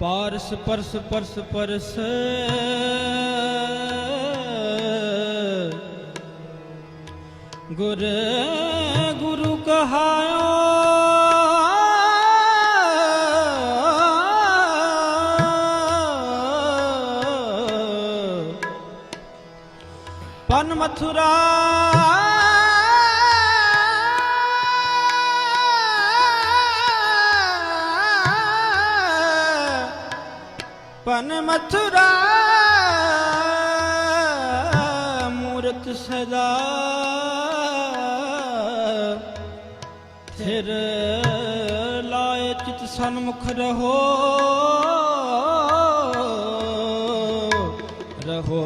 ਪਾਰਸ purse purse purse. ਗੁਰ ਗੁਰੂ ਬਨ ਮਥੁਰਾ। ਬਨ ਮਥੁਰਾ। ਮੂਰਤ ਸਦਾ ਥਿਰ ਲਾਇ ਚਿਤ ਸਨਮੁਖ ਰਹੋ। ਰਹੋ।